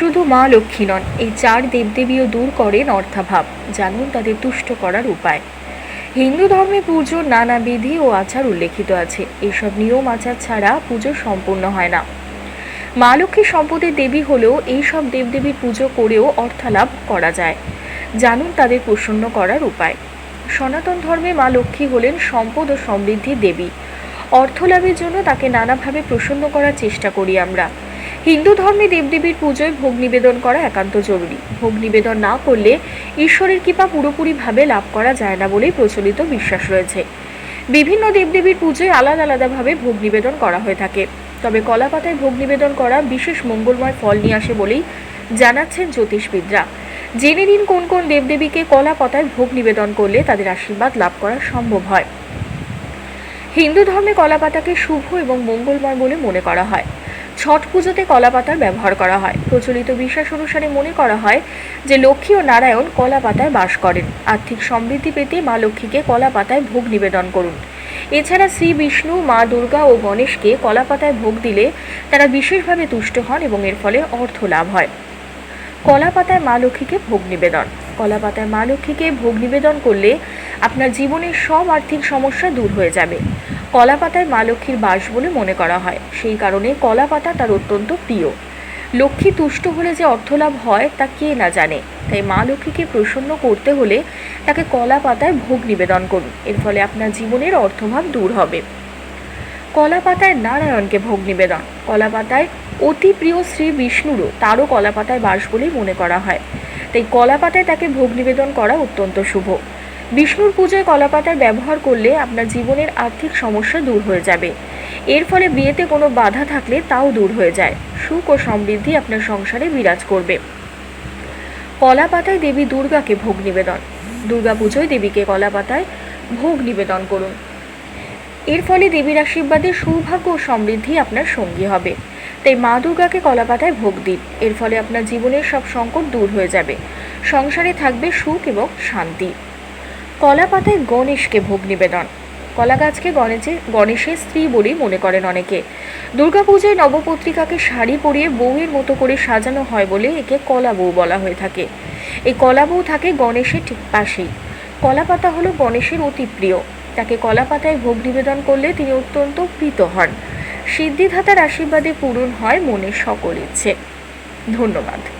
শুধু মা লক্ষ্মী নন, এই চার দেবদেবীও দূর করেন অর্থাভাব, জানুন তাদের তুষ্ট করার উপায়। হিন্দু ধর্মে পুজোর নানা বিধি ও আচার উল্লেখিত আছে এইসব নিয়ম আচার ছাড়া পুজো সম্পূর্ণ হয় না। মা লক্ষ্মী সম্পদের দেবী হলেও এইসব দেবদেবীর পুজো করেও অর্থালাভ করা যায়। জানুন তাদের প্রসন্ন করার উপায়। সনাতন ধর্মে মা লক্ষ্মী হলেন সম্পদ ও সমৃদ্ধির দেবী। অর্থলাভের জন্য তাকে নানাভাবে প্রসন্ন করার চেষ্টা করি আমরা। হিন্দু ধর্মে দেবদেবীর পুজোয় ভোগ নিবেদন করা একান্ত জরুরি। ভোগ নিবেদন না করলে ঈশ্বরের কৃপা পুরোপুরিভাবে লাভ করা যায় না বলেই প্রচলিত বিশ্বাস রয়েছে। বিভিন্ন দেবদেবীর পুজোয় আলাদা আলাদাভাবে ভোগ নিবেদন করা হয়ে থাকে। তবে কলাপাতায় ভোগ নিবেদন করা বিশেষ মঙ্গলময় ফল নিয়ে আসে বলেই জানাচ্ছেন জ্যোতিষবিদরা। জেনে নিন কোন কোন দেবদেবীকে কলা পাতায় ভোগ নিবেদন করলে তাদের আশীর্বাদ লাভ করা সম্ভব হয়। হিন্দু ধর্মে কলাপাতাকে শুভ এবং মঙ্গলময় বলে মনে করা হয়। ছট পুজোতে কলাপাতার ব্যবহার করা হয়। প্রচলিত বিশ্বাস অনুসারে মনে করা হয় যে লক্ষ্মী ও নারায়ণ কলাপাতায় বাস করেন। আর্থিক সমৃদ্ধি পেতে মা লক্ষ্মীকে কলাপাতায় ভোগ নিবেদন করুন। এছাড়া শ্রী বিষ্ণু, মা দুর্গা ও গণেশকে কলাপাতায় ভোগ দিলে তারা বিশেষভাবে তুষ্ট হন এবং এর ফলে অর্থ লাভ হয়। কলাপাতায় মা লক্ষ্মীকে ভোগ নিবেদন। কলাপাতায় মা লক্ষ্মীকে ভোগ নিবেদন করলে আপনার জীবনের সব আর্থিক সমস্যা দূর হয়ে যাবে। কলাপাতায় মা লক্ষ্মীর বাস বলে মনে করা হয়। সেই কারণে কলাপাতা তার অত্যন্ত প্রিয়। লক্ষ্মী তুষ্ট হলে যে অর্থলাভ হয়, তা কে না জানে। তাই মা লক্ষ্মীকে প্রসন্ন করতে হলে তাকে কলা পাতায় ভোগ নিবেদন করুন। এর ফলে আপনার জীবনের অর্থভাব দূর হবে। কলা পাতায় নারায়ণকে ভোগ নিবেদন। কলা পাতায় অতি প্রিয় শ্রী বিষ্ণুরও তারও কলা পাতায় বাস বলেই মনে করা হয়। তাই কলা পাতায় তাকে ভোগ নিবেদন করা অত্যন্ত শুভ। বিষ্ণুর পূজায় কলা পাতার ব্যবহার করলে আপনার জীবনের আর্থিক সমস্যা দূর হয়ে যাবে। এর ফলে বিয়েতে কোনো বাধা থাকলে তাও দূর হয়ে যায়। সুখ ও সমৃদ্ধি আপনার সংসারে বিরাজ করবে। কলা পাতায় দেবী দুর্গাকে ভোগ নিবেদন। দুর্গা পুজোয় দেবীকে কলা পাতায় ভোগ নিবেদন করুন। এর ফলে দেবীর আশীর্বাদে সৌভাগ্য ও সমৃদ্ধি আপনার সঙ্গী হবে। তাই মা দুর্গাকে কলাপাতায় ভোগ দিন। এর ফলে আপনার জীবনের সব সংকট দূর হয়ে যাবে। সংসারে থাকবে সুখ এবং শান্তি। কলাপাতায় গণেশকে ভোগ নিবেদন। কলা গাছকে গণেশে গণেশের স্ত্রী বলেই মনে করেন অনেকে। দুর্গাপূজায় নবপত্রিকাকে শাড়ি পরিয়ে বউয়ের মতো করে সাজানো হয় বলে একে কলা বউ বলা হয়ে থাকে। এই কলা বউ থাকে গণেশের ঠিক পাশেই। কলাপাতা হলো গণেশের অতি প্রিয়। তাকে কলা পাতায় ভোগ নিবেদন করলে তিনি অত্যন্ত প্রীত হন। সিদ্ধিধাতার আশীর্বাদে পূরণ হয় মনের সকল ইচ্ছে। ধন্যবাদ।